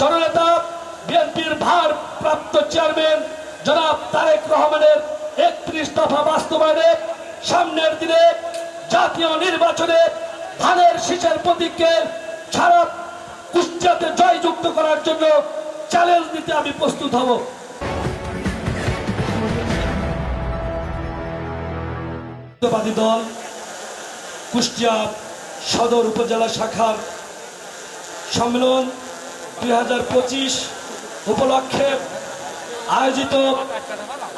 জননেতা বিএনপির ভারপ্রাপ্ত চেয়ারম্যান জনাব তারেক রহমানের একত্রিশ দফা বাস্তবায়নে সামনের দিনে জাতীয় নির্বাচনে ধানের শীষের প্রতীককে সারা কুষ্টিয়াতে জয়যুক্ত করার জন্য চ্যালেঞ্জ দিতে আমি প্রস্তুত হব। দল কুষ্টিয়া সদর উপজেলা শাখার সম্মেলন দুই হাজার পঁচিশ উপলক্ষে আয়োজিত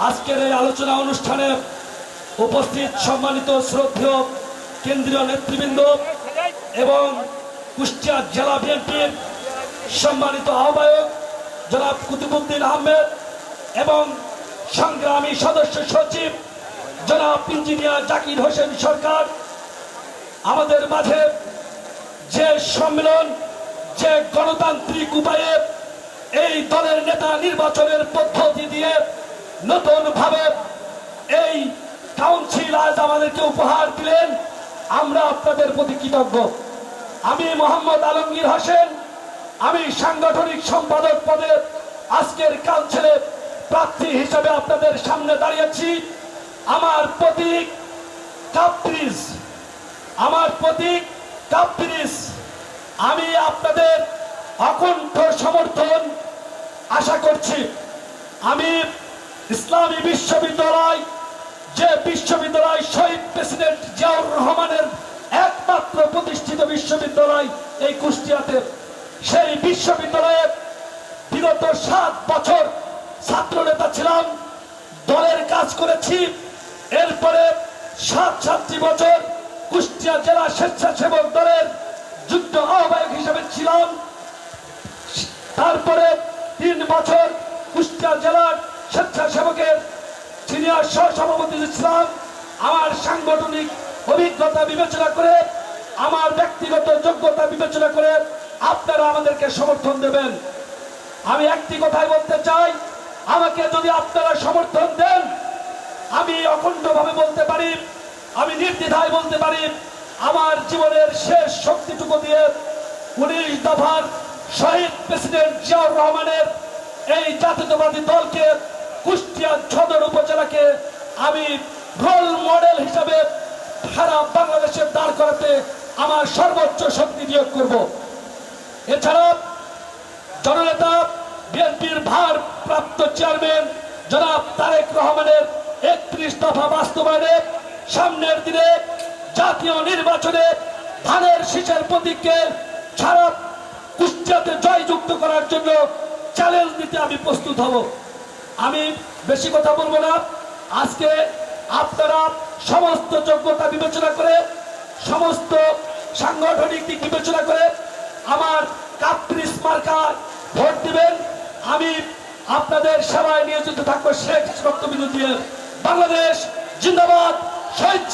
আজকের এই আলোচনা অনুষ্ঠানে উপস্থিত সম্মানিত শ্রদ্ধেয় কেন্দ্রীয় নেতৃবৃন্দ এবং কুষ্টিয়া জেলা বিএনপির সম্মানিত আহ্বায়ক জনাব কুতুবুদ্দিন আহমেদ এবং সংগ্রামী সদস্য সচিব জনাব ইঞ্জিনিয়ার জাকির হোসেন সরকার। আমাদের মাঝে যে সম্মেলন যে গণতান্ত্রিক উপায়ে। এই দলের নেতা নির্বাচনের পদ্ধতি দিয়ে নতুন ভাবে এই কাউন্সিল আজ আমাদেরকে উপহার দিলেন। আমরা আপনাদের প্রতি কৃতজ্ঞ। আমি মোহাম্মদ আলমগীর হোসেন। আমি সাংগঠনিক সম্পাদক পদে আজকের কাউন্সিলে প্রার্থী হিসেবে আপনাদের সামনে দাঁড়িয়েছি। আমার প্রতীক কাপ্রিজ। আমার প্রতীক কাপ্রিজ। আমি আপনাদের অকণ্ঠ সমর্থন আশা করছি। আমি ইসলামী বিশ্ববিদ্যালয়, যে বিশ্ববিদ্যালয় শহীদ প্রেসিডেন্ট জিয়াউর রহমানের একমাত্র প্রতিষ্ঠিত বিশ্ববিদ্যালয় এই কুষ্টিয়াতে, সেই বিশ্ববিদ্যালয়ে বিগত সাত বছর ছাত্র নেতা ছিলাম, দলের কাজ করেছি। এরপরে সাত সাতটি বছর কুষ্টিয়া জেলা স্বেচ্ছাসেবক দলের যুদ্ধ আহ্বায়ক হিসেবে ছিলাম। তারপরে তিন বছর কুষ্টিয়া জেলার স্বেচ্ছাসেবকের সিনিয়র সহসভাপতি ছিলাম। আমার সাংগঠনিক অভিজ্ঞতা বিবেচনা করে, আমার ব্যক্তিগত যোগ্যতা বিবেচনা করে আপনারা আমাদেরকে সমর্থন দেবেন। আমি একটি কথাই বলতে চাই, আমাকে যদি আপনারা সমর্থন দেন, আমি অখণ্ডভাবে বলতে পারি, আমি নির্দ্বিধায় বলতে পারি আমার জীবনের শেষ শক্তিটুকু দিয়ে উনিশ দফার শহীদ প্রেসিডেন্ট জিয়াউর রহমানের এই জাতীয়তাবাদী দলকে কুষ্টিয়া সদর উপজেলাকে আমি রোল মডেল হিসাবে সারা বাংলাদেশে দাঁড় করাতে আমার সর্বোচ্চ শক্তি নিয়োগ করব। এছাড়া জননেতা বিএনপির ভারপ্রাপ্ত চেয়ারম্যান জনাব তারেক রহমানের একত্রিশ দফা বাস্তবায়নে সামনের দিনে জাতীয় নির্বাচনে ধানের শীষের প্রতীককে সারা কুষ্টিয়াতে জয়যুক্ত করার জন্য চ্যালেঞ্জ দিতে আমি প্রস্তুত হব। আমি বেশি কথা বলব না। আজকে আপনারা সমস্ত যোগ্যতা বিবেচনা করে, সমস্ত সাংগঠনিক দিক বিবেচনা করে আমার কাপ্রিস মার্কা ভোট দিবেন। আমি আপনাদের সেবায় নিয়োজিত থাকব শেখ বক্তব্য দিয়ে বাংলাদেশ জিন্দাবাদ, শহীদ